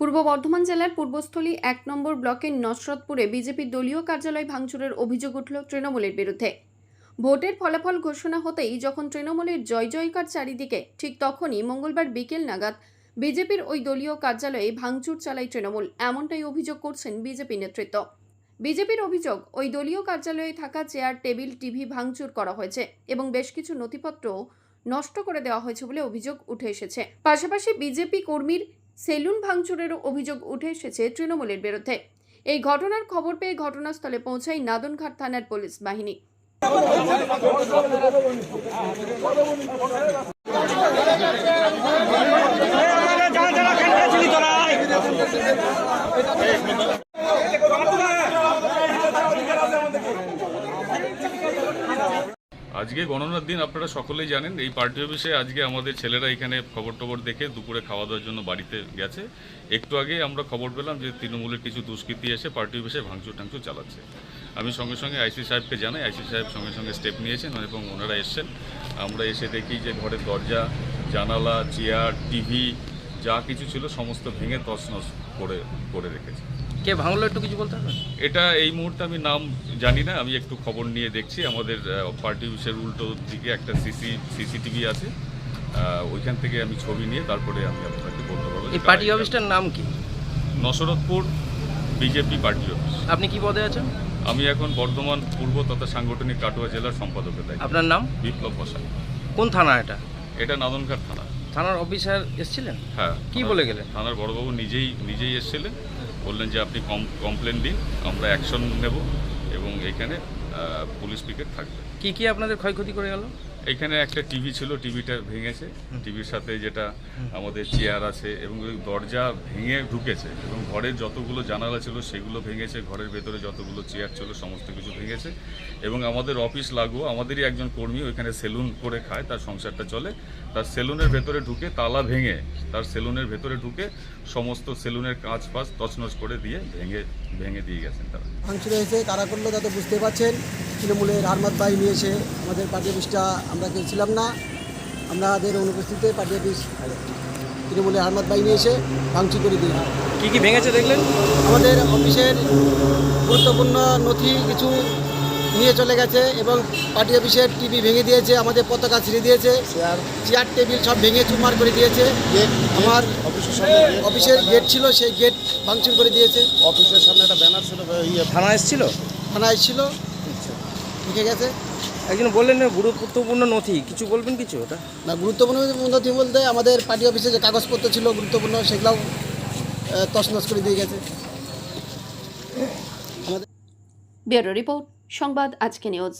পূর্ব বর্ধমান জেলার পূর্বস্থলী এক নম্বর ব্লকের নসরতপুরে বিজেপির দলীয় কার্যালয় ভাঙচুরের অভিযোগ উঠল তৃণমূলের বিরুদ্ধে। ভোটের ফলাফল ঘোষণা হতেই যখন তৃণমূলের জয় জয়কার চারিদিকে, ঠিক তখনই মঙ্গলবার বিকেল নাগাদ বিজেপির ওই দলীয় কার্যালয়ে ভাঙচুর চালায় তৃণমূল, এমনটাই অভিযোগ করছেন বিজেপি নেতৃত্ব। বিজেপির অভিযোগ, ওই দলীয় কার্যালয়ে থাকা চেয়ার, টেবিল, টিভি ভাঙচুর করা হয়েছে এবং বেশ কিছু নথিপত্র নষ্ট করে দেওয়া হয়েছে বলে অভিযোগ উঠে এসেছে। পাশাপাশি বিজেপি কর্মীর সেলুন ভাঙচুরেরও অভিযোগ উঠে এসেছে তৃণমূলের বিরুদ্ধে এই ঘটনার খবর পেয়ে ঘটনাস্থলে পৌঁছায় নাদনঘাট থানার পুলিশ বাহিনী আজকে গণনার দিন আপনারা সকলেই জানেন, এই পার্টি অফিসে আজকে আমাদের ছেলেরা এখানে খবর টবর দেখে দুপুরে খাওয়া দাওয়ার জন্য বাড়িতে গেছে। একটু আগে আমরা খবর পেলাম যে তৃণমূলের কিছু দুষ্কৃতী এসে পার্টি অফিসে ভাঙচুর টাংচুর চালাচ্ছে। আমি সঙ্গে সঙ্গে আইসি সাহেবকে জানাই, আইসি সাহেব সঙ্গে সঙ্গে স্টেপ নিয়েছেন এবং ওনারা এসছেন। আমরা এসে দেখি যে ঘরের দরজা, জানালা, চেয়ার, টিভি, যা কিছু ছিল সমস্ত ভেঙে তছনছ। করে করে রেখেছে। কে ভাঙলো একটু কিছু বলতে পারবেন? এটা এই মুহূর্তে আমি নাম জানি না আমি একটু খবর নিয়ে দেখছি। আমাদের পার্টি অফিসের উল্টো দিকে একটা সিসি সিসিটিভি আছে। ওইখান থেকে আমি ছবি নিয়ে তারপরে আমি আপনাকে বলতে পারব এই পার্টি অফিসটার নাম কি? Nasratpur BJP party office. আপনি কি পদে আছেন? আমি এখন বর্ধমান পূর্ব তথা সাংগঠনিক কাটোয়া জেলার সম্পাদকের দায়িত্ব। আপনার নাম? বিপ্লব বসাই কোন থানা এটা? এটা নাদনঘাট থানা। থানার অফিসার এসেছিলেন? হ্যাঁ কি বলে গেলেন? থানার বড়বাবু নিজেই নিজেই এসেছিলেন। বললেন যে আপনি কমপ্লেন দিন আমরা অ্যাকশন নেব এবং এখানে পুলিশ পিকেট থাকবে। কি কি আপনাদের ক্ষয়ক্ষতি করে গেল? এখানে একটা টিভি ছিল টিভিটা ভেঙেছে। টিভির সাথে যেটা আমাদের চেয়ার আছে এবং ওই দরজা ভেঙে ঢুকেছে এবং ঘরের যতগুলো জানালা ছিল সেগুলো ভেঙেছে ঘরের ভেতরে যতগুলো চেয়ার ছিল সমস্ত কিছু ভেঙেছে এবং আমাদের অফিস লাগু আমাদেরই একজন কর্মী ওইখানে সেলুন করে খায় তার সংসারটা চলে। তার সেলুনের ভেতরে ঢুকে তালা ভেঙে তার সেলুনের ভেতরে ঢুকে সমস্ত সেলুনের কাঁচ ফাঁচ তছনছ করে দিয়ে ভেঙে ভেঙে দিয়ে গেছেন তারা। ভাঙচুর হয়েছে কারা করল তা তো বুঝতে পারছেন। তৃণমূলের আরমাদ বাহিনী নিয়েছে। আমাদের পার্টি অফিসটা আমরা কেউ ছিলাম না আমাদের অনুপস্থিতিতে পার্টি অফিস তৃণমূলের আরমাদ বাহিনী নিয়েছে ভাঙচুর করে দিয়ে। কি কি ভেঙেছে দেখলেন? আমাদের অফিসের গুরুত্বপূর্ণ নথি কিছু নিয়ে চলে গেছে এবং পার্টি অফিসের টিভি ভেঙে দিয়েছে আমাদের পতাকা ছিঁড়ে দিয়েছে চেয়ার টেবিল সব ভেঙে চুরমার করে দিয়েছে। আমার অফিসের গেট ছিল সেই গেট ভাঙচুর করে দিয়েছে। অফিসের সামনে একটা ব্যানার ছিল ইয়ে থানা এসেছিল? থানা এসেছিল। লিখে গেছে। একজন বললেন না গুরুত্বপূর্ণ নথি কিছু বলবেন কিছু ওটা? না গুরুত্বপূর্ণ নথি বলতে আমাদের পার্টি অফিসে যে কাগজপত্র ছিল গুরুত্বপূর্ণ সেগুলোও তছনছ করে দিয়ে গেছে। আমাদের ব্যুরো রিপোর্ট সংবাদ আজকে নিউজ।